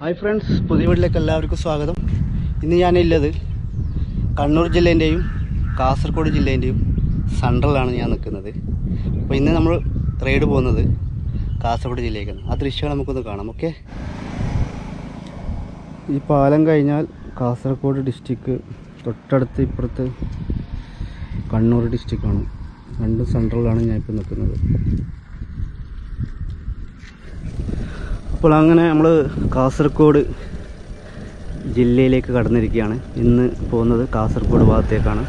Hi friends പുതിയ വീട്ടിലേക്ക് എല്ലാവർക്കും സ്വാഗതം. ഇന്ന് ഞാനുള്ളത് കണ്ണൂർ ജില്ലേന്റെയും കാസർഗോഡ് ജില്ലേന്റെയും സെൻട്രലാണ് ഞാൻ നിൽക്കുന്നത്. അപ്പോൾ ഇന്ന് നമ്മൾ റൈഡ് പോകുന്നത് കാസർഗോഡ് ജില്ലയിലേക്കാണ്. ആ ദൃശ്യങ്ങൾ നമുക്കൊന്ന് കാണാം ഓക്കെ? ഈ പാലം കഴിഞ്ഞാൽ കാസർഗോഡ് ഡിസ്ട്രിക്ട് തൊട്ടടുത്ത് ഇപ്പുറത്ത് കണ്ണൂർ ഡിസ്ട്രിക്റ്റാണ് രണ്ടും സെൻട്രലാണ് ഞാനിപ്പോൾ നിൽക്കുന്നത്. അപ്പോൾ അങ്ങനെ നമ്മൾ കാസർഗോഡ് ജില്ലയിലേക്ക് കടന്നിരിക്കുകയാണ്. ഇന്ന് പോകുന്നത് കാസർഗോഡ് ഭാഗത്തേക്കാണ്.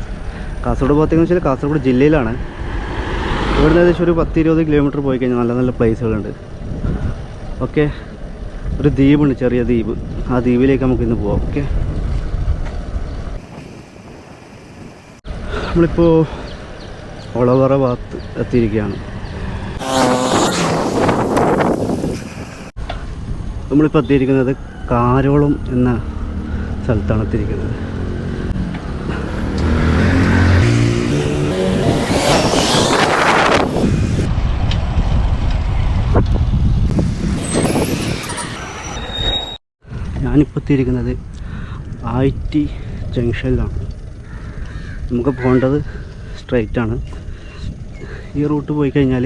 കാസർഗോഡ് ഭാഗത്തേക്ക് വെച്ചാൽ കാസർഗോഡ് ജില്ലയിലാണ്. ഇവിടുന്ന് ഏകദേശം ഒരു പത്ത് ഇരുപത് കിലോമീറ്റർ പോയി കഴിഞ്ഞാൽ നല്ല നല്ല പ്ലേസുകളുണ്ട്. ഓക്കെ. ഒരു ദ്വീപുണ്ട് ചെറിയ ദ്വീപ്. ആ ദ്വീപിലേക്ക് നമുക്ക് ഇന്ന് പോവാം. ഓക്കെ. നമ്മളിപ്പോൾ ഒളവറ ഭാഗത്ത് എത്തിയിരിക്കുകയാണ്. നമ്മളിപ്പോൾ എത്തിയിരിക്കുന്നത് കാരോളം എന്ന സ്ഥലത്താണ് എത്തിയിരിക്കുന്നത്. ഞാനിപ്പോൾ എത്തിയിരിക്കുന്നത് ഐ ടി ജംഗ്ഷനിലാണ്. നമുക്ക് പോകേണ്ടത് സ്ട്രൈറ്റാണ് ഈ റൂട്ട് പോയി കഴിഞ്ഞാൽ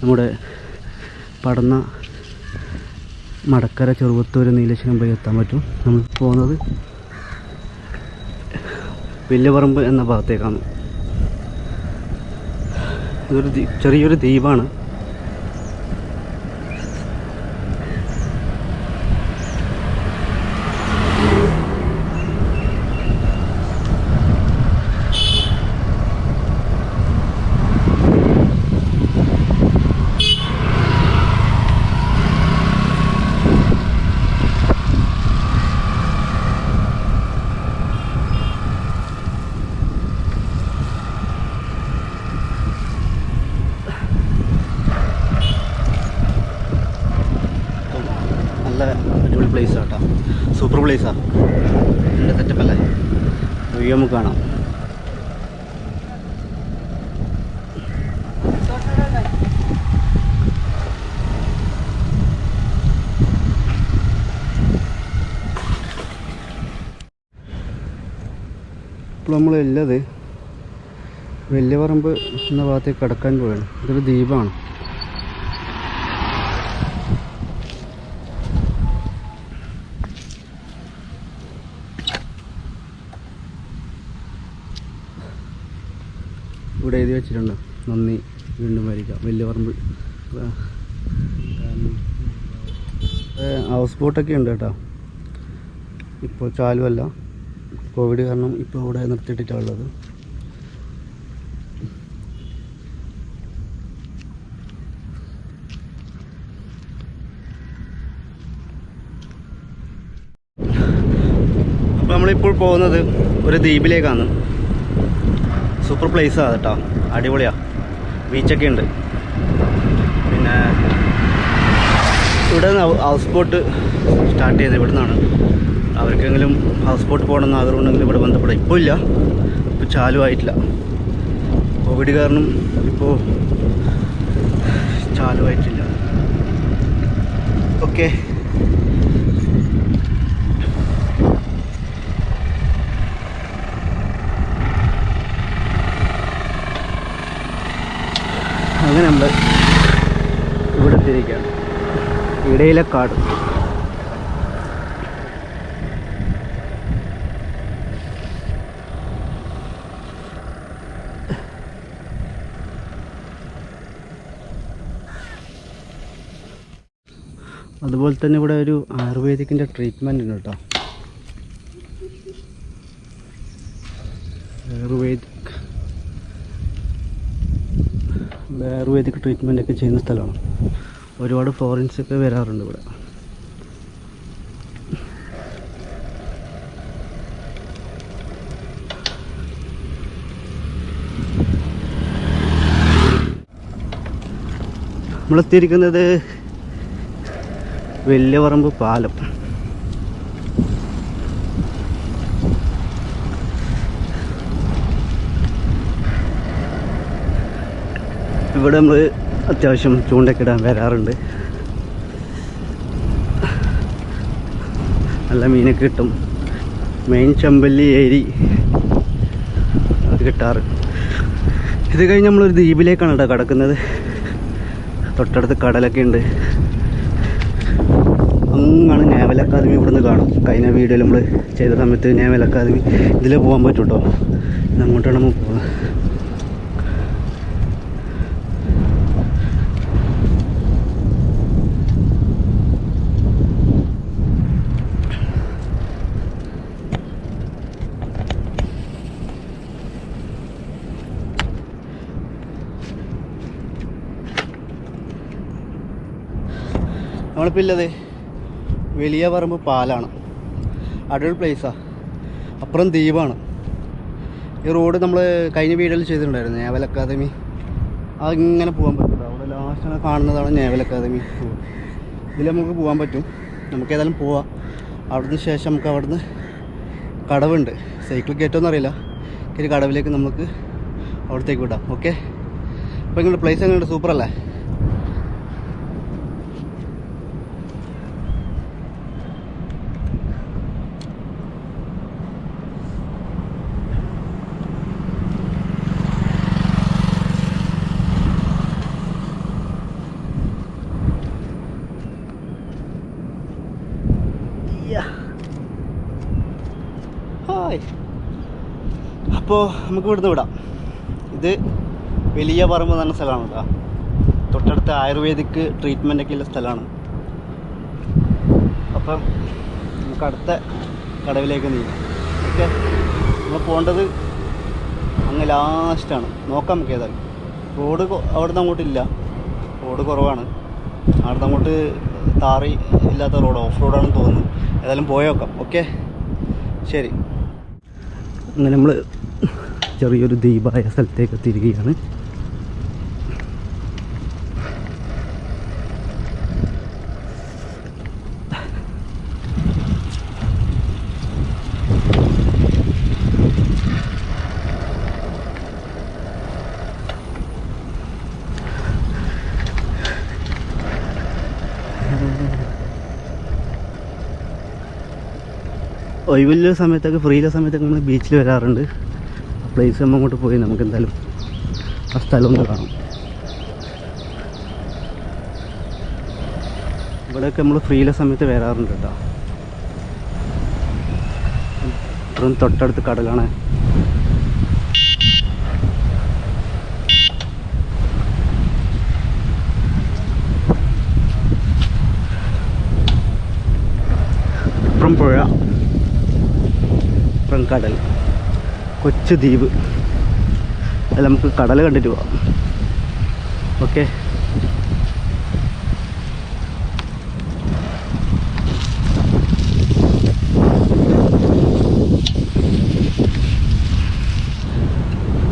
നമ്മുടെ പടന്ന മടക്കര ചെറുപത്തൂർ നീലേശ്വരം പോയി എത്താൻ പറ്റും. നമ്മൾ പോകുന്നത് വലിയപറമ്പ് എന്ന ഭാഗത്തേക്കാണ്. ഇതൊരു ചെറിയൊരു ദ്വീപാണ് നല്ല അടിപൊളി പ്ലേസ് കേട്ടോ സൂപ്പർ പ്ലേസാണ് നല്ല സെറ്റപ്പല്ലേ വ്യൂ നമുക്ക് കാണാം. ഇപ്പോൾ നമ്മളുള്ളത് വലിയ പറമ്പ് എന്ന ഭാഗത്തേക്ക് കിടക്കാൻ പോവുകയാണ്. ഇതൊരു ദ്വീപാണ്. ഇവിടെ എഴുതി വെച്ചിട്ടുണ്ട്. നന്ദി. വീണ്ടും വരിക. വലിയ പറമ്പ്. ഹൗസ് ബോട്ടൊക്കെ ഉണ്ട് കേട്ടോ. ഇപ്പോൾ ചാലുമല്ല കോവിഡ് കാരണം ഇപ്പോൾ ഇവിടെ നിർത്തിയിട്ടിട്ടാണ് ഉള്ളത്. അപ്പോൾ നമ്മളിപ്പോൾ പോകുന്നത് ഒരു ദ്വീപിലേക്കാണ്. സൂപ്പർ പ്ലേസ് ആണ് കേട്ടോ. അടിപൊളിയാണ് ബീച്ചൊക്കെ ഉണ്ട്. പിന്നെ ഇവിടെ ഹൗസ് ബോട്ട് സ്റ്റാർട്ട് ചെയ്തത് ഇവിടെ നിന്നാണ് അവർക്കെങ്കിലും ഹൗസ് ബോട്ട് പോകണമെന്ന് ആഗ്രഹമുണ്ടെങ്കിൽ ഇവിടെ ബന്ധപ്പെടാം. ഇപ്പോൾ ഇല്ല. ഇപ്പോൾ ചാലു ആയിട്ടില്ല. കോവിഡ് കാരണം ഇപ്പോൾ ചാലു ആയിട്ടില്ല. ഓക്കെ അങ്ങനെ നമ്മൾ ഇവിടെ എത്തിയിരിക്കുകയാണ് ഇടയിലെ കാട്. അതുപോലെ തന്നെ ഇവിടെ ഒരു ആയുർവേദിക്കിന്റെ ട്രീറ്റ്മെന്റ് ഉണ്ട് കേട്ടോ ആയുർവേദിക് ആയുർവേദിക് ട്രീറ്റ്മെന്റ് ഒക്കെ ചെയ്യുന്ന സ്ഥലമാണ്. ഒരുപാട് ഫോറിൻസ് ഒക്കെ വരാറുണ്ട് ഇവിടെ. നമ്മളെത്തിയിരിക്കുന്നത് വലിയ പറമ്പ് പാലം. ഇവിടെ നമ്മൾ അത്യാവശ്യം ചൂണ്ടൊക്കെ ഇടാൻ വരാറുണ്ട്. നല്ല മീനൊക്കെ കിട്ടും. മെയിൻ ചെമ്പല്ലി ഏരി കിട്ടാറ്. ഇത് കഴിഞ്ഞ് നമ്മളൊരു ദ്വീപിലേക്കാണ് കേട്ടോ കിടക്കുന്നത്. തൊട്ടടുത്ത് കടലൊക്കെ ഉണ്ട്. അങ്ങാണ് നേവൽ അക്കാദമി ഇവിടുന്ന് കാണും. കഴിഞ്ഞ വീഡിയോയിൽ നമ്മൾ ചെയ്ത സമയത്ത് നേവൽ അക്കാദമി ഇതിലേ പോകാൻ പറ്റും കേട്ടോ. അങ്ങോട്ടാണ് നമ്മൾ പോകുന്നത് നമ്മളിപ്പോൾ ഇല്ലത് വലിയ പറമ്പ് പാലാണ്. അടൽ പ്ലേസാണ് അപ്പുറം ദ്വീപാണ്. ഈ റോഡ് നമ്മൾ കഴിഞ്ഞ വീഡിയോയിൽ ചെയ്തിട്ടുണ്ടായിരുന്നു നേവൽ അക്കാദമി അതിങ്ങനെ പോകാൻ പറ്റും അവിടെ ലാസ്റ്റ് കാണുന്നതാണ് നേവൽ അക്കാദമി ഇതിൽ നമുക്ക് പോകാൻ പറ്റും. നമുക്ക് ഏതായാലും പോവാം. അവിടുന്ന് ശേഷം നമുക്ക് അവിടുന്ന് കടവുണ്ട്. സൈക്കിൾ കയറ്റോന്ന് അറിയില്ല. ഒരു കടവിലേക്ക് നമുക്ക് അവിടത്തേക്ക് വിടാം. ഓക്കെ അപ്പോൾ നിങ്ങളുടെ പ്ലേസ് എങ്ങനെയുണ്ട്? സൂപ്പർ അല്ലേ ഹായ് അപ്പോൾ നമുക്ക് ഇവിടുന്ന് വിടാം. ഇത് വലിയ പറമ്പ് എന്ന് സ്ഥലമാണ് കേട്ടോ. തൊട്ടടുത്ത് ആയുർവേദിക് ട്രീറ്റ്മെന്റ് ഒക്കെ ഉള്ള സ്ഥലമാണ്. അപ്പം നമുക്ക് അടുത്ത കടവിലേക്ക് നീങ്ങാം. ഓക്കെ? നമ്മൾ പോകേണ്ടത് അങ്ങ് ലാസ്റ്റാണ് നോക്കാം നമുക്ക് ഏതായാലും. റോഡ് അവിടുന്ന് അങ്ങോട്ടില്ല റോഡ് കുറവാണ്. അവിടുന്ന് അങ്ങോട്ട് താറി ഇല്ലാത്ത റോഡ്. ഓഫ് റോഡാണെന്ന് തോന്നുന്നു. ഏതായാലും പോയേക്കാം. ഓക്കെ? ശരി. അങ്ങനെ നമ്മൾ ചെറിയൊരു ദ്വീപായ സ്ഥലത്തേക്ക് എത്തിയിരിക്കുകയാണ് ഒഴിവില്ല സമയത്തൊക്കെ ഫ്രീയിലെ സമയത്തൊക്കെ നമ്മൾ ബീച്ചിൽ വരാറുണ്ട്. പ്ലേസ് നമ്മൾ അങ്ങോട്ട് പോയി നമുക്ക് എന്തായാലും ആ സ്ഥലം ഒന്ന് കാണാം. ഇവിടെയൊക്കെ നമ്മൾ ഫ്രീയിലെ സമയത്ത് വരാറുണ്ട് കേട്ടോ. ഇത്രയും തൊട്ടടുത്ത് കടലാണ്. പുഴ ഇപ്പുറം കടൽ. കൊച്ചു ദ്വീപ്. അത് നമുക്ക് കടൽ കണ്ടിട്ട് പോവാം. ഓക്കെ.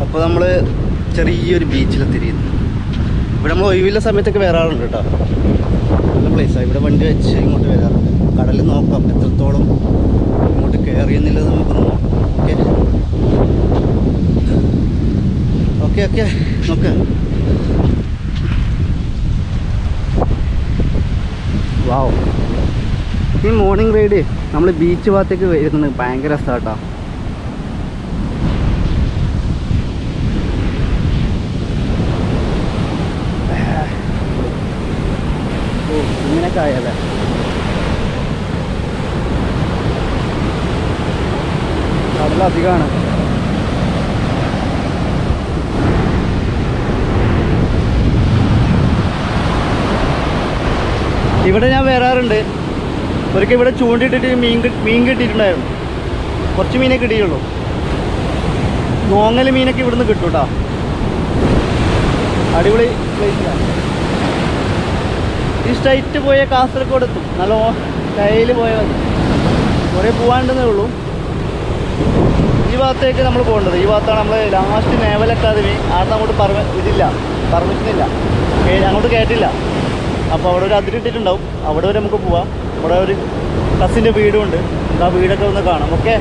അപ്പോൾ നമ്മൾ ചെറിയൊരു ബീച്ചിലെത്തിയിരിക്കുന്നു. ഇവിടെ നമ്മൾ ഒഴിവില്ല സമയത്തൊക്കെ വരാറുണ്ട് കേട്ടോ. നല്ല പ്ലേസാണ് ഇവിടെ വണ്ടി വെച്ച് ഇങ്ങോട്ട് വരാറുണ്ട്. കടൽ നോക്കാം എത്രത്തോളം ഇങ്ങോട്ട് കയറിയെന്നുള്ളത് നമുക്ക് നോക്കാം ഓക്കെ നോക്ക് വാവ്. ഈ മോർണിംഗ് റൈഡ് നമ്മൾ ബീച്ച് ഭാഗത്തേക്ക് വരുന്നത് ഭയങ്കര ഓ ഇങ്ങനെയൊക്കെ ആയല്ലേ കടലധികമാണ് ഇവിടെ ഞാൻ വരാറുണ്ട് ഒരിക്കൽ ഇവിടെ ചൂണ്ടിട്ടിട്ട് മീൻ മീൻ കിട്ടിയിട്ടുണ്ടായിരുന്നു. കുറച്ച് മീനേ കിട്ടിയുള്ളൂ നോങ്ങൽ മീനൊക്കെ ഇവിടുന്ന് കിട്ടും കേട്ടോ അടിപൊളി പ്ലേസിലാണ് ഈ സ്ട്രൈറ്റ് പോയ കാസർഗോഡ് എത്തും നല്ല കയ്യിൽ പോയാൽ മതി കുറേ പോകാണ്ടെന്നേ ഉള്ളൂ. ഈ ഭാഗത്തേക്ക് നമ്മൾ പോകേണ്ടത്. ഈ ഭാഗത്താണ് നമ്മൾ ലാസ്റ്റ് നേവൽ അക്കാദമി ആടുന്ന് അങ്ങോട്ട് പറ ഇതില്ല. പെർമിഷൻ ഇല്ല. അങ്ങോട്ട് കയറ്റില്ല അപ്പോൾ അവിടെ ഒരു അതിരിട്ടിട്ടുണ്ടാവും അവിടെ വരെ നമുക്ക് പോവാം. അവിടെ ഒരു കസിന്റെ വീടും ഉണ്ട്. ആ വീടൊക്കെ ഒന്ന് കാണാം. ഓക്കെ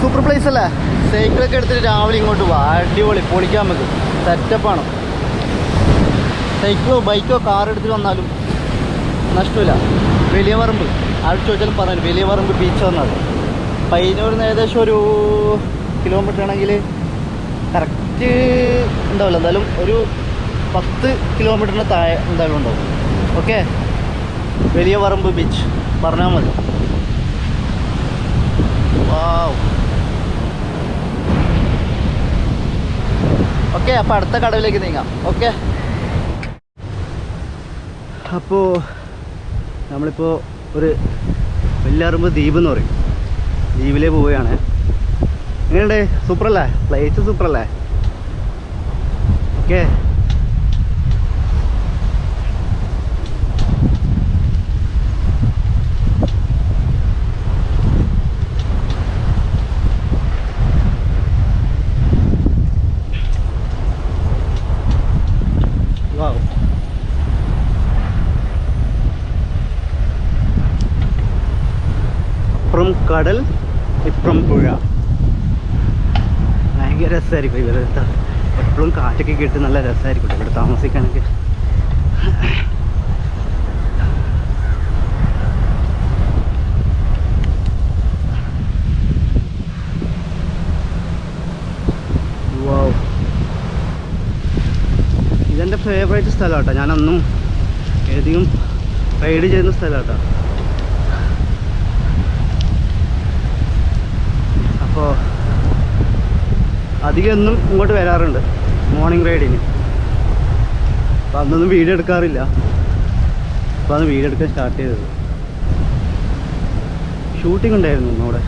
സൂപ്പർ പ്ലേസ് അല്ലേ? സൈക്കിളൊക്കെ എടുത്തിട്ട് രാവിലെ ഇങ്ങോട്ട് പോവാ അടിപൊളി. പൊളിക്കാൻ നമുക്ക്. സെറ്റപ്പാണ് സൈക്കിളോ ബൈക്കോ കാർ എടുത്തിട്ട് വന്നാലും നഷ്ടമില്ല. വലിയ പറമ്പ് ആൾ ചോദിച്ചാലും പറഞ്ഞു വലിയ പറമ്പ് ബീച്ച് വന്നത് പയ്യന്നൂരിൽ ഏകദേശം ഒരു കിലോമീറ്റർ ആണെങ്കിൽ കറക്റ്റ് ഉണ്ടാവില്ല എന്തായാലും ഒരു പത്ത് കിലോമീറ്ററിന് താഴെ എന്തായാലും ഉണ്ടാവും. ഓക്കെ വലിയ പറമ്പ് ബീച്ച് പറഞ്ഞാൽ മതി ഓക്കെ അപ്പോൾ അടുത്ത കടവിലേക്ക് നീങ്ങാം. ഓക്കെ അപ്പോൾ നമ്മളിപ്പോൾ ഒരു വെല്ലാറുമ്പ് ദ്വീപ് എന്ന് പറയും. ദ്വീപിലേ പോവുകയാണ്. എങ്ങനെയുണ്ട്? സൂപ്പറല്ലേ? പ്ലേസ് സൂപ്പറല്ലേ? ഓക്കെ വാവ് അപ്പുറം കടൽ ഇപ്പുറം പുഴ ഭയങ്കര രസമായിരിക്കും ഇവിടെ എപ്പോഴും കാറ്റൊക്കെ കിട്ടി നല്ല രസമായിരിക്കും ഇവിടെ താമസിക്കാനൊക്കെ. ഇതെന്റെ ഫേവറേറ്റ് സ്ഥലം കേട്ടോ. ഞാനൊന്നും ഏതെങ്കിലും റൈഡ് ചെയ്യുന്ന സ്ഥലം കേട്ടോ. അപ്പോൾ അധികം എന്നും ഇങ്ങോട്ട് വരാറുണ്ട്. മോർണിംഗ് റൈഡിന് അപ്പോൾ അന്നൊന്നും വീഡിയോ എടുക്കാറില്ല. അപ്പോൾ അന്ന് വീഡിയോ എടുക്കാൻ സ്റ്റാർട്ട് ചെയ്തത്. ഷൂട്ടിംഗ് ഉണ്ടായിരുന്നു ഇന്നോടെ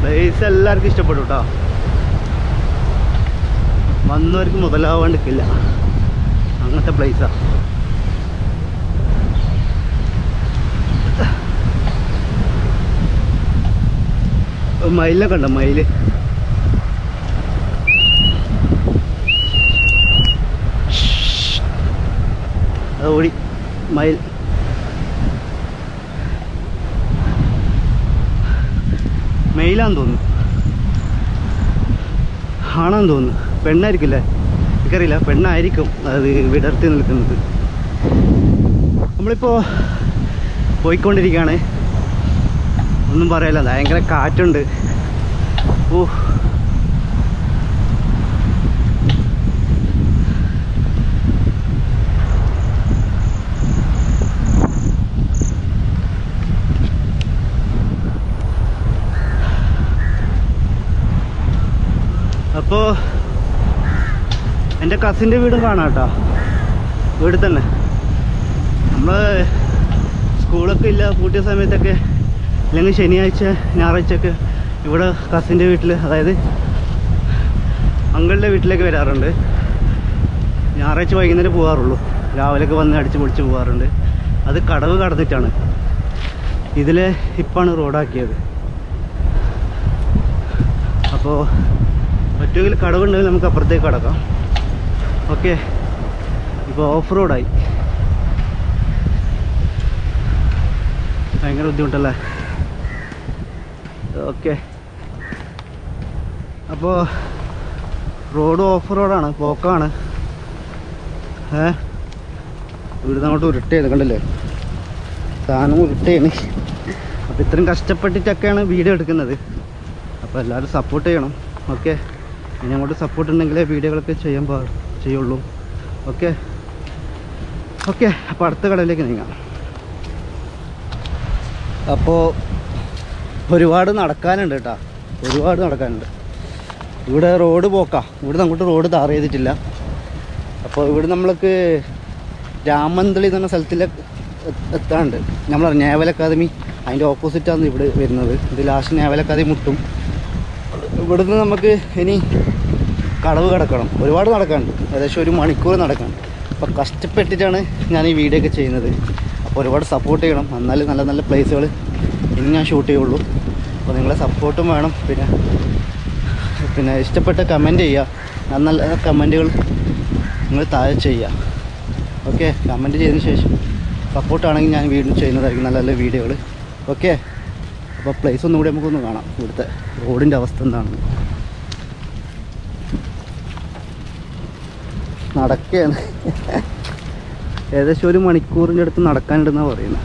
പ്ലേസ് എല്ലാവർക്കും ഇഷ്ടപ്പെട്ടു കേട്ടോ വന്നവർക്ക് മുതലാവാണ്ടിരിക്കില്ല. അങ്ങനത്തെ പ്ലേസാ മയിലൊക്കെ ഉണ്ടോ മയിൽ? ഓടി മയിൽ. മെയിലാന്ന് തോന്നുന്നു. ആണെന്ന് തോന്നുന്നു. പെണ്ണായിരിക്കില്ലേ? എനിക്കറിയില്ല. പെണ്ണായിരിക്കും അത് വിടർത്തി നിൽക്കുന്നത്. നമ്മളിപ്പോൾ പോയിക്കൊണ്ടിരിക്കുകയാണ്. ഒന്നും പറയല്ല. ഭയങ്കര കാറ്റുണ്ട്. ഓ അപ്പോൾ എന്റെ കസിന്റെ വീടും കാണാം കേട്ടോ വീട് തന്നെ. നമ്മൾ സ്കൂളൊക്കെ ഇല്ല പൂട്ടിയ സമയത്തൊക്കെ അല്ലെങ്കിൽ ശനിയാഴ്ച ഞായറാഴ്ചയൊക്കെ ഇവിടെ കസിന്റെ വീട്ടിൽ അതായത് അങ്കളുടെ വീട്ടിലേക്ക് വരാറുണ്ട്. ഞായറാഴ്ച വൈകുന്നേരം പോകാറുള്ളൂ രാവിലെയൊക്കെ വന്ന് അടിച്ച് പൊളിച്ച് പോകാറുണ്ട് അത് കടവ് കടന്നിട്ടാണ്. ഇതിൽ ഇപ്പാണ് റോഡാക്കിയത്. അപ്പോൾ പറ്റുമെങ്കിൽ കടവുണ്ടെങ്കിൽ നമുക്ക് അപ്പുറത്തേക്ക് കടക്കാം. ഓക്കെ. ഇപ്പോൾ ഓഫ് റോഡായി ഭയങ്കര ബുദ്ധിമുട്ടല്ലേ? ഓക്കെ. അപ്പോൾ റോഡ് ഓഫ് റോഡാണ് പോക്കാണ്. ഏ? ഇവിടുന്ന് അങ്ങോട്ട് ചെയ്ത് കണ്ടില്ലേ? സാധനം ഉരുട്ടേണ് അപ്പോൾ ഇത്രയും കഷ്ടപ്പെട്ടിട്ടൊക്കെയാണ് വീഡിയോ എടുക്കുന്നത്. അപ്പോൾ എല്ലാവരും സപ്പോർട്ട് ചെയ്യണം. ഓക്കെ. ഇനി അങ്ങോട്ട് സപ്പോർട്ട് ഉണ്ടെങ്കിലേ വീഡിയോകളൊക്കെ ചെയ്യാൻ പാ ചെയ്യുള്ളൂ ഓക്കെ ഓക്കെ അപ്പോൾ അടുത്ത കടയിലേക്ക് നീങ്ങാം. അപ്പോൾ ഒരുപാട് നടക്കാനുണ്ട് കേട്ടോ. ഒരുപാട് നടക്കാനുണ്ട്. ഇവിടെ റോഡ് പോക്കാ. ഇവിടെ അങ്ങോട്ട് റോഡ് താറ് ചെയ്തിട്ടില്ല. അപ്പോൾ ഇവിടെ നമ്മൾക്ക് രാമന്തളി എന്ന പറഞ്ഞ സ്ഥലത്തിലേക്ക് എ- എത്താനുണ്ട്. നമ്മൾ നേവൽ അക്കാദമി അതിന്റെ ഓപ്പോസിറ്റാണ് ഇവിടെ വരുന്നത്. ഇത് ലാസ്റ്റ് നേവൽ അക്കാദമി മുട്ടും. ഇവിടുന്ന് നമുക്ക് ഇനി കടവ് കിടക്കണം. ഒരുപാട് നടക്കാനുണ്ട്. ഏകദേശം ഒരു മണിക്കൂർ നടക്കണം അപ്പോൾ കഷ്ടപ്പെട്ടിട്ടാണ് ഞാൻ ഈ വീഡിയോ ഒക്കെ ചെയ്യുന്നത്. അപ്പോൾ ഒരുപാട് സപ്പോർട്ട് ചെയ്യണം. എന്നാലും നല്ല നല്ല പ്ലേസുകൾ ഇനി ഞാൻ ഷൂട്ട് ചെയ്യുള്ളൂ. അപ്പോൾ നിങ്ങളെ സപ്പോർട്ടും വേണം. പിന്നെ പിന്നെ ഇഷ്ടപ്പെട്ട കമന്റ് ചെയ്യുക. നല്ല നല്ല കമന്റുകൾ നിങ്ങൾ താഴെ ചെയ്യുക. ഓക്കെ കമന്റ് ചെയ്തതിന് ശേഷം സപ്പോർട്ടാണെങ്കിൽ ഞാൻ വീണ്ടും ചെയ്യുന്നതായിരിക്കും നല്ല നല്ല വീഡിയോകൾ ഓക്കെ അപ്പോൾ പ്ലേസ് ഒന്നും കൂടി നമുക്കൊന്ന് കാണാം. ഇവിടുത്തെ റോഡിന്റെ അവസ്ഥ എന്താണെന്ന് നടക്കുകയാണ് ഏകദേശം ഒരു മണിക്കൂറിന്റെ അടുത്ത് നടക്കാനുണ്ടെന്നാണ് പറയുന്നത്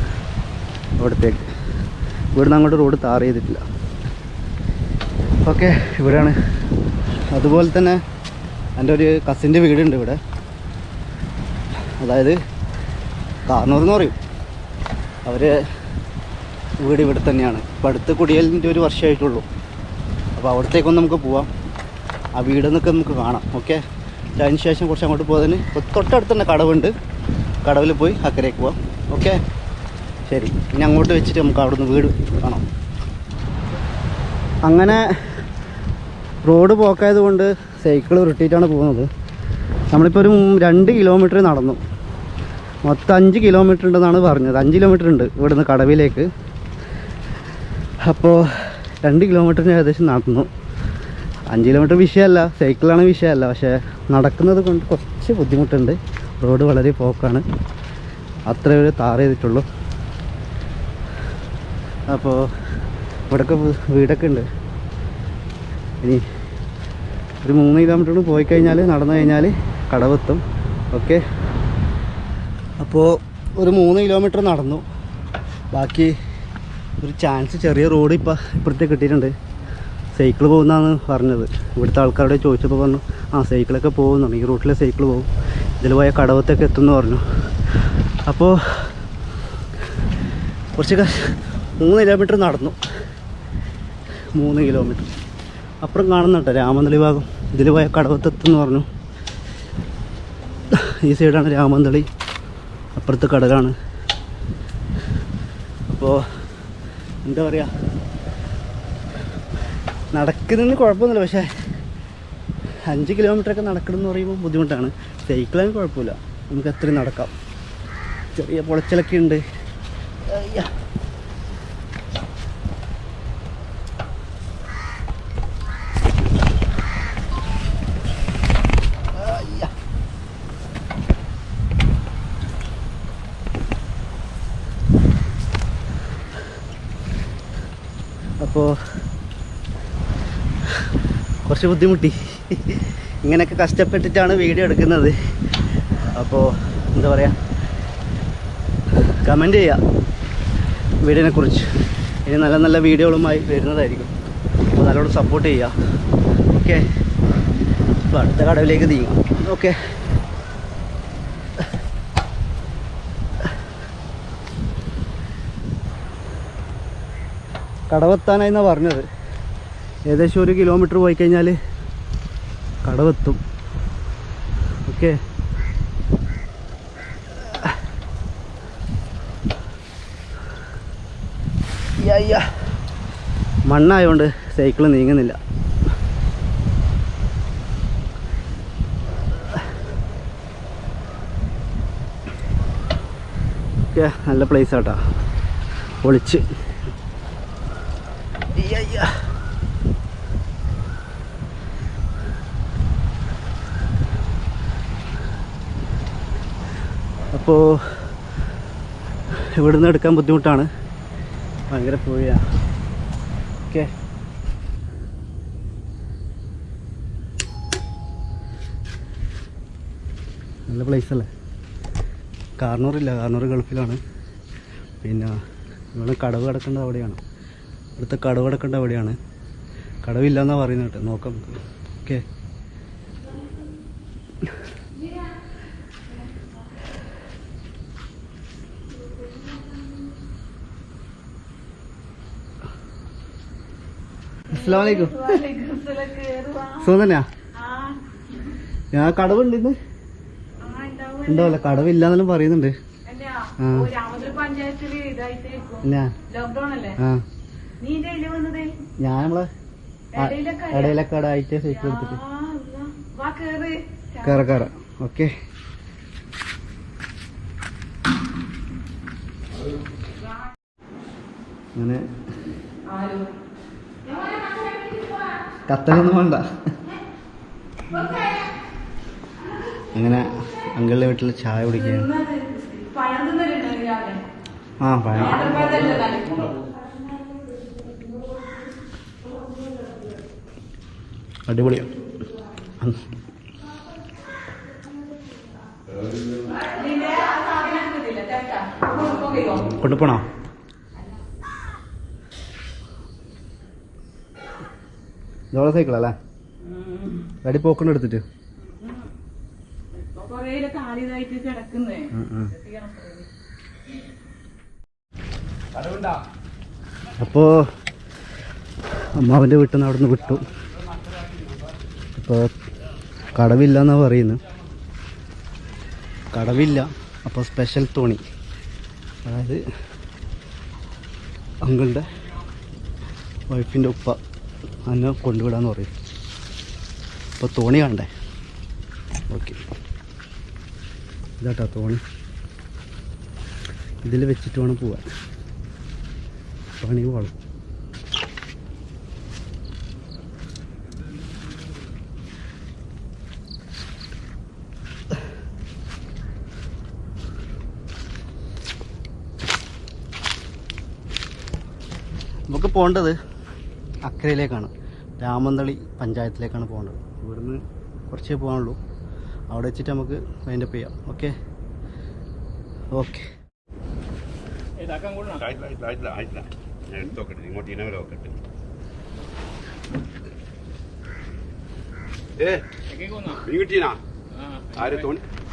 അവിടത്തേക്ക്. ഇവിടുന്ന് അങ്ങോട്ട് റോഡ് താർ ചെയ്തിട്ടില്ല. ഓക്കെ ഇവിടെയാണ്. അതുപോലെ തന്നെ എന്റെ ഒരു കസിന്റെ വീടുണ്ട് ഇവിടെ. അതായത് കാർണൂർ എന്ന് പറയും. അവർ വീട് ഇവിടെ തന്നെയാണ്. ഇപ്പം അടുത്ത് കുടിയലിന്റെ ഒരു വർഷമായിട്ടുള്ളൂ. അപ്പോൾ അവിടത്തേക്കൊന്ന് നമുക്ക് പോവാം. ആ വീട് നിന്നൊക്കെ നമുക്ക് കാണാം. ഓക്കെ? അതിന് ശേഷം കുറച്ച് അങ്ങോട്ട് പോകാൻ തൊട്ടടുത്ത് തന്നെ കടവുണ്ട്. കടവിൽ പോയി അക്കരയ്ക്ക് പോവാം. ഓക്കെ? ശരി. ഇനി അങ്ങോട്ട് വെച്ചിട്ട് നമുക്ക് അവിടുന്ന് വീട് കാണാം. അങ്ങനെ റോഡ് പോക്കായത് കൊണ്ട് സൈക്കിൾ ഉരുട്ടിയിട്ടാണ് പോകുന്നത്. നമ്മളിപ്പോൾ ഒരു രണ്ട് കിലോമീറ്റർ നടന്നു. മൊത്തം അഞ്ച് കിലോമീറ്റർ ഉണ്ടെന്നാണ് പറഞ്ഞത്. അഞ്ച് കിലോമീറ്റർ ഉണ്ട് ഇവിടുന്ന് കടവിലേക്ക്. അപ്പോൾ രണ്ട് കിലോമീറ്ററിന് ഏകദേശം നടന്നു. അഞ്ച് കിലോമീറ്റർ വിഷയമല്ല സൈക്കിളാണ് വിഷയമല്ല. പക്ഷേ നടക്കുന്നത് കൊണ്ട് കുറച്ച് ബുദ്ധിമുട്ടുണ്ട്. റോഡ് വളരെ പോക്കാണ്. അത്രയേ ഒരു താറ് ചെയ്തിട്ടുള്ളൂ. അപ്പോൾ ഇവിടെയൊക്കെ വീടൊക്കെ ഉണ്ട്. ഇനി ഒരു മൂന്ന് കിലോമീറ്റർ പോയി കഴിഞ്ഞാൽ നടന്നു കഴിഞ്ഞാൽ കടവെത്തും. ഓക്കെ? അപ്പോൾ ഒരു മൂന്ന് കിലോമീറ്റർ നടന്നു. ബാക്കി ഒരു ചാൻസ് ചെറിയ റോഡ് ഇപ്പം ഇപ്പുറത്തേക്ക് കിട്ടിയിട്ടുണ്ട്. സൈക്കിൾ പോകുന്നതാണ് പറഞ്ഞത്. ഇവിടുത്തെ ആൾക്കാരോട് ചോദിച്ചപ്പോൾ പറഞ്ഞു ആ സൈക്കിളൊക്കെ പോകുന്നുണ്ട്. ഈ റൂട്ടിലെ സൈക്കിൾ പോകും. ഇതിൽ പോയ കടവത്തൊക്കെ എത്തുമെന്ന് പറഞ്ഞു. അപ്പോൾ കുറച്ച് മൂന്ന് കിലോമീറ്റർ നടന്നു. മൂന്ന് കിലോമീറ്റർ അപ്പുറം കാണുന്നുണ്ട് രാമന്തളി ഭാഗം. ഇതിൽ പോയ കടവത്തെത്തുമെന്ന് പറഞ്ഞു. ഈ സൈഡാണ് രാമന്തളി അപ്പുറത്ത് കടലാണ്. അപ്പോൾ എന്താ പറയുക നടക്കുന്നതിന് കുഴപ്പമൊന്നുമില്ല പക്ഷേ അഞ്ച് കിലോമീറ്ററൊക്കെ നടക്കണം എന്ന് പറയുമ്പോൾ ബുദ്ധിമുട്ടാണ്. സൈക്കിളാണ് കുഴപ്പമില്ല. നമുക്ക് അത്രയും നടക്കാം. ചെറിയ പൊളച്ചിലൊക്കെ ഉണ്ട്. കുറച്ച് ബുദ്ധിമുട്ടി. ഇങ്ങനെയൊക്കെ കഷ്ടപ്പെട്ടിട്ടാണ് വീഡിയോ എടുക്കുന്നത്. അപ്പോൾ എന്താ പറയുക കമന്റ് ചെയ്യുക വീടിനെ കുറിച്ച്. ഇനി നല്ല നല്ല വീഡിയോകളുമായി വരുന്നതായിരിക്കും. അപ്പോൾ നല്ലോണം സപ്പോർട്ട് ചെയ്യുക ഓക്കെ അപ്പോൾ അടുത്ത കടവിലേക്ക് നീങ്ങും. ഓക്കെ കടവെത്താനായി എന്നാണ് പറഞ്ഞത്? ഏകദേശം ഒരു കിലോമീറ്റർ പോയി കഴിഞ്ഞാൽ കടവെത്തും. ഓക്കെ മണ്ണായതുകൊണ്ട് സൈക്കിൾ നീങ്ങുന്നില്ല. ഓക്കെ നല്ല പ്ലേസ് ആട്ടാ. പൊളിച്ച് അപ്പോൾ ഇവിടുന്ന് എടുക്കാൻ ബുദ്ധിമുട്ടാണ്. ഭയങ്കര പുഴയാണ് ഓക്കെ. നല്ല പ്ലേസ് അല്ലേ? കാർണൂറില്ല കാർണൂർ ഗൾഫിലാണ്. പിന്നെ ഇവിടെ കടവ് കിടക്കേണ്ടത് അവിടെയാണ്. ഇവിടുത്തെ കടവ് കിടക്കേണ്ടത് അവിടെയാണ്. കടവില്ലെന്നാണ് പറയുന്നത് കേട്ടോ. നോക്കാം. ഓക്കെ. അസ്സാം വലൈക്കും സുഖം തന്നെയാ? ഞാൻ കടവുണ്ട് ഇന്ന്. ഉണ്ടാവില്ല കടവില്ലാന്നെല്ലാം പറയുന്നുണ്ട്. ഞാൻ നമ്മളെ ഇടയിലൊക്കെ ആയോ? ഇടയിലൊക്കെ ആയിട്ട് സൈക്കിൾ എടുത്തിട്ട്. കയറ കയറ ഓക്കെ. അങ്ങനെ. കത്തലൊന്നും വേണ്ട. അങ്ങനെ അങ്കിളിന്റെ വീട്ടിൽ ചായ കുടിക്കുകയാണ്. ആ പഴം. അടിപൊളിയാണ് കൊണ്ടുപോണോ? ഇതോളെ സൈക്കിളല്ലേ? അടി പോക്കണ്ട് എടുത്തിട്ട്. അപ്പോ അമ്മാവന്റെ വീട്ടിൽ നിന്ന് അവിടെ നിന്ന് വിട്ടു. ഇപ്പോൾ കടവില്ല എന്നാ പറയുന്നു. കടവില്ല അപ്പോൾ സ്പെഷ്യൽ തോണി. അതായത് അങ്കിളുടെ വൈഫിന്റെ ഉപ്പ. അന്നെ കൊണ്ടുവിടാന്ന് പറയും. അപ്പോൾ തോണി കണ്ടേ? ഓക്കെ. ഇതാട്ടോ തോണി. ഇതിൽ വെച്ചിട്ട് വേണം പോവാൻ. പണി. പോകണം നമുക്ക് പോകേണ്ടത് അക്കരയിലേക്കാണ്. രാമന്തളി പഞ്ചായത്തിലേക്കാണ് പോകേണ്ടത്. ഇവിടുന്ന് കുറച്ചേ പോകാനുള്ളൂ. അവിടെ വെച്ചിട്ട് നമുക്ക് അതിന്റെ ചെയ്യാം. ഓക്കെ ഓക്കെ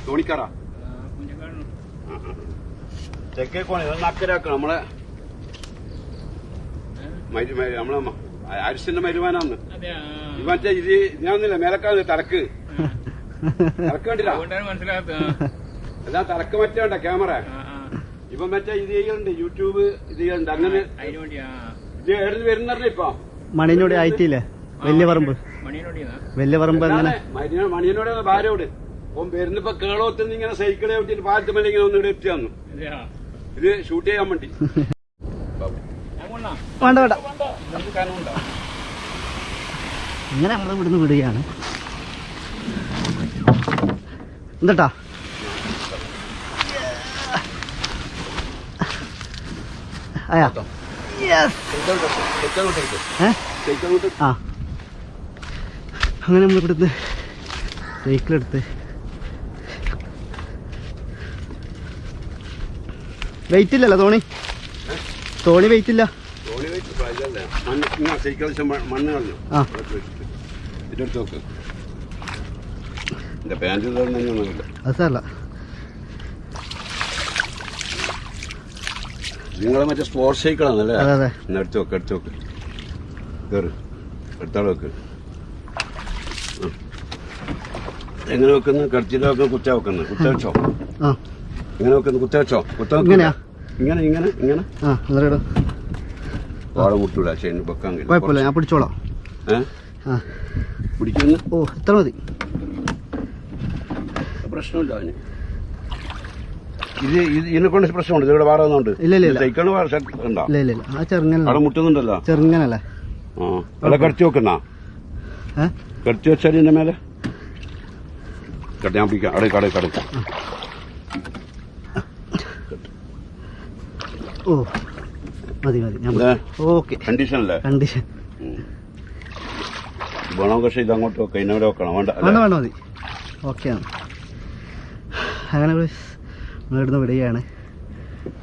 തോണിക്കാറാ തെക്കേക്കോണ ഇതൊന്ന് അക്കരാക്കണം നമ്മളെ മരു- മരു- നമ്മളെ അരിശന്റെ മരുമാനാന്ന് ഇവന്റെ മറ്റേ ഇത് ഞാനൊന്നില്ല മേലക്കാന്ന് തലക്ക്. തലക്ക് കണ്ടില്ല? എല്ലാം തലക്ക് മറ്റേ ഉണ്ട ക്യാമറ. ഇപ്പൊ മറ്റേ ഇത് ചെയ്യുന്നുണ്ട് യൂട്യൂബ് ഇത് ചെയ്യുന്നുണ്ട് അങ്ങനെ ഇത് എവിടെ വരുന്നറിഞ്ഞ ഇപ്പൊ? മണിനോട് ആയിട്ടില്ലേ? വലിയ പറമ്പ്. വലിയ പറമ്പ് മണിയനോട് ഭാര്യയോട് അപ്പം വരുന്നപ്പോ കേളോത്തുനിന്ന് ഇങ്ങനെ സൈക്കിളെ വിട്ടിട്ട് പാലത്ത് മേലെ ഇങ്ങനെ ഒന്ന് ഇവിടെ എത്തി തന്നു ഇത് ഷൂട്ട് ചെയ്യാൻ വേണ്ടി. വേണ്ട വേണ്ട. ഇങ്ങനെ നമ്മൾ ഇവിടുന്ന് വിടുകയാണ്. എന്താട്ടാ? അയാ ആ. അങ്ങനെ നമ്മൾ ഇവിടുന്ന് സൈക്കിളെടുത്ത് വെയിറ്റ് ഇല്ലല്ലോ തോണി തോണി വെയിറ്റ് ഇല്ല. മണ്ണ് മ- മണ്ണ് കളഞ്ഞു. ആ. ഇതെടുത്ത് നോക്ക്. എന്റെ പാന്റ് തന്നെയൊന്നുമില്ല അത് സാറല്ല നിങ്ങളെ മറ്റേ സ്പോർട്സ് സൈക്കിളാണല്ലേ എന്നാ എടുത്ത് നോക്ക് എടുത്ത് നോക്ക്. കയറ് എടുത്താളെ വെക്ക്. എങ്ങനെ വെക്കുന്നു? കടച്ചില വെക്കുന്ന കുറ്റ വെക്കുന്നു? കുറ്റ വെച്ചോ? ഇങ്ങനെ വെക്കുന്നു? കുറ്റ വെച്ചോ? കുറ്റ ഇങ്ങനെ? ഇങ്ങനെ ഇങ്ങനെ. ഇങ്ങനെ വാഴ മുട്ടൂല ശരി വെക്കാൻ. കുഴപ്പമില്ല ഞാൻ പിടിച്ചോളാം. ഏഹ് പിടിക്കുന്നു ഓ ഇത്ര മതി. പ്രശ്നമില്ല അവന് ഇത് ഇത് ഇതിനെ കൊണ്ട് പ്രശ്നമുണ്ട് ഇതിവിടെ വേറെ ഒന്നുണ്ട്. ചെറുങ്ങനല്ല. അവിടെ മുട്ടുന്നുണ്ടല്ലോ? ചെറുങ്ങനല്ലേ. അവിടെ കടിച്ചു വെക്കുന്ന കടിച്ചു വെച്ചാൽ ഇതിന്റെ മേലെ? കട്ട് ഞാൻ പിടിക്കാം. അവിടെ കട കടക്കാം ഓ. മതി മതി. ഞാൻ ഓക്കെ. കണ്ടീഷൻ അല്ലേ കണ്ടീഷൻ. വേണം പക്ഷേ ഇതങ്ങോട്ട് ഇന്നവിടെ വെക്കണം. വേണ്ട വേണ്ട? വേണ്ട മതി. ഓക്കെയാണ് അങ്ങനെ നമ്മളിവിടുന്ന് വിടുകയാണ്.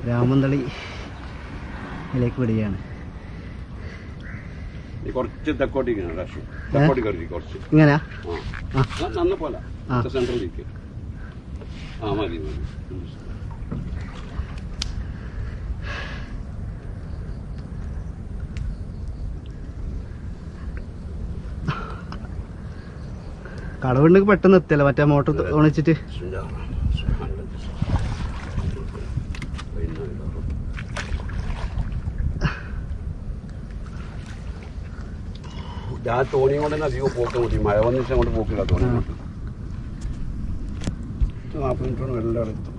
രാമന്തളി ിലേക്ക് വിടുകയാണ്. കുറച്ച് തെക്കോട്ടേക്ക് കയറി കുറച്ച്. ഇങ്ങനെയാ ആ. നന്ന പോലെ. സെൻട്രലിലേക്ക് ആ മതി മതി. കടവുണ്ടെങ്കിൽ പെട്ടെന്ന് എത്തിയല്ലോ. മറ്റേ മോട്ടർ ഓണിച്ചിട്ട്. ഞാൻ തോണി കൊണ്ട് തന്നെ അധികം പോക്ക് കൂട്ടി മഴ വന്ന ദിവസം കൊണ്ട്. പോക്കില്ല തോണി നാൽപ്പത് മിനിറ്റ് കൊണ്ട് വെള്ളം എത്തും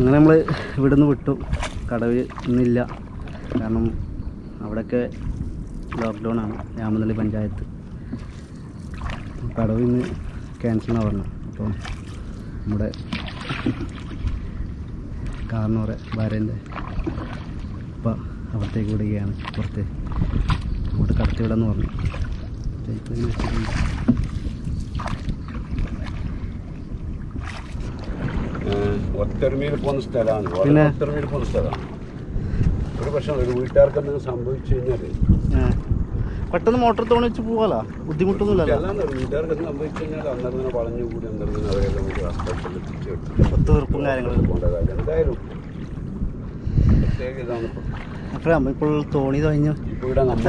അങ്ങനെ നമ്മൾ ഇവിടെ നിന്ന് വിട്ടു. കടവ് ഇന്നില്ല കാരണം അവിടെയൊക്കെ ലോക്ക്ഡൗൺ ആണ്. രാമനള്ളി പഞ്ചായത്ത്. കടവ് ഇന്ന് ക്യാൻസൽ എന്നാണ് പറഞ്ഞത്. അപ്പം നമ്മുടെ കാർന്നോറെ ഭാര്യന്റെ ഉപ്പ അവിടത്തേക്ക് വിടുകയാണ്. പുറത്ത്. അങ്ങോട്ട് കടത്തി വിടാന്ന് പറഞ്ഞു ഇപ്പം ഇങ്ങനെ വെച്ചിട്ടുണ്ട്. ഒത്തൊരുമയിൽ പോകുന്ന സ്ഥലമാണ്. വളരെ? ഒത്തൊരുമയിൽ പോകുന്ന സ്ഥലമാണ്. ഒരു പ്രശ്നം ഒരു വീട്ടുകാർക്ക് എന്തെങ്കിലും സംഭവിച്ചു കഴിഞ്ഞാൽ ആ. പെട്ടെന്ന് മോട്ടോർ തോണിച്ച് പോവാലോ പോകാലോ? ബുദ്ധിമുട്ടൊന്നുമില്ല വീട്ടുകാർക്ക് എന്ത് സംഭവിച്ചു കഴിഞ്ഞാൽ അന്നേരം വളഞ്ഞു കൂടി അന്നേരം അവരെല്ലാം കൂടി ഹോസ്പിറ്റലിൽ എത്തിച്ചു ഒത്തുതീർപ്പും കാര്യങ്ങളും. പോകേണ്ട കാര്യം. എന്തായാലും പ്രത്യേക ഇതാണ് ഇപ്പൊ. അപ്പം ഇപ്പോൾ തോണി കഴിഞ്ഞു ഇപ്പോൾ ഇവിടെ നമ്മൾ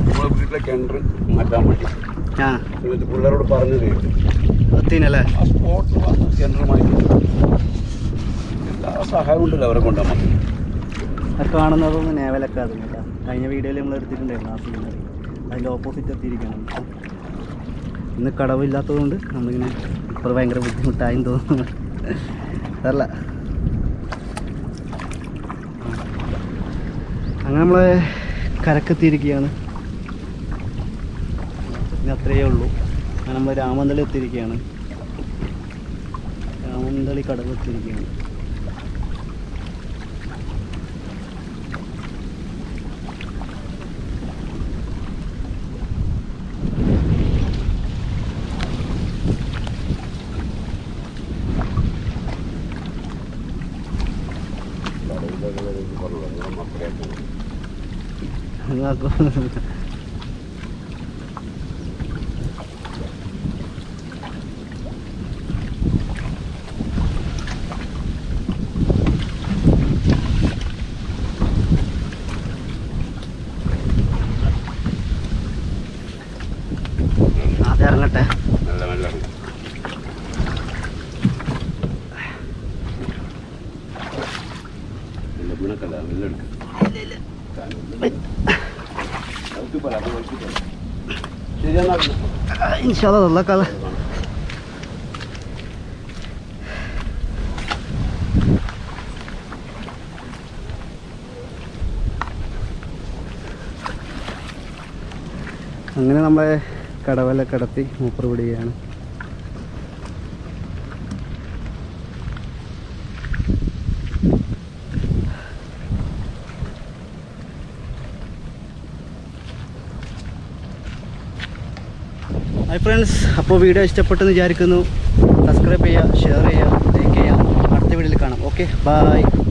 നമ്മളെ വീട്ടിലെ കിണർ മാറ്റാൻ വേണ്ടി എന്നിട്ട് പിള്ളേരോട് പറഞ്ഞു കേട്ടു. എത്തീനല്ലേ ആ സ്പോട്ടിൽ വന്ന് മാറ്റി എല്ലാ സഹായവും ഉണ്ടല്ലോ അവരെ കൊണ്ടുവന്നു അത് കാണുന്നതൊന്നും നേവലൊക്കെ അതുമില്ല കഴിഞ്ഞ വീഡിയോയിൽ നമ്മൾ എടുത്തിട്ടുണ്ടായിരുന്നു ആ സീനറി അതിന്റെ ഓപ്പോസിറ്റ് എത്തിയിരിക്കണം ഇന്ന് കടവില്ലാത്തതുകൊണ്ട് നമ്മളിങ്ങനെ ഇപ്പോൾ ഭയങ്കര ബുദ്ധിമുട്ടായും തോന്നുന്നു. അതല്ല. അങ്ങനെ നമ്മളെ കരക്കെത്തിയിരിക്കുകയാണ്. അത്രയേ ഉള്ളൂ. നമ്മൾ രാമന്തളി എത്തിയിരിക്കുകയാണ് രാമന്തളി കടവ് എത്തിയിരിക്കുകയാണ് ആദ്യം ഇൻഷാല്ല Allah കഥ അങ്ങനെ നമ്മളെ കടവല കടത്തി മൂപ്പർ വിടുകയാണ് ഹായ് ഫ്രണ്ട്സ് അപ്പോൾ വീഡിയോ ഇഷ്ടപ്പെട്ടെന്ന് വിചാരിക്കുന്നു. സബ്സ്ക്രൈബ് ചെയ്യുക ഷെയർ ചെയ്യുക ലൈക്ക് ചെയ്യുക. അടുത്ത വീഡിയോയിൽ കാണാം. Okay bye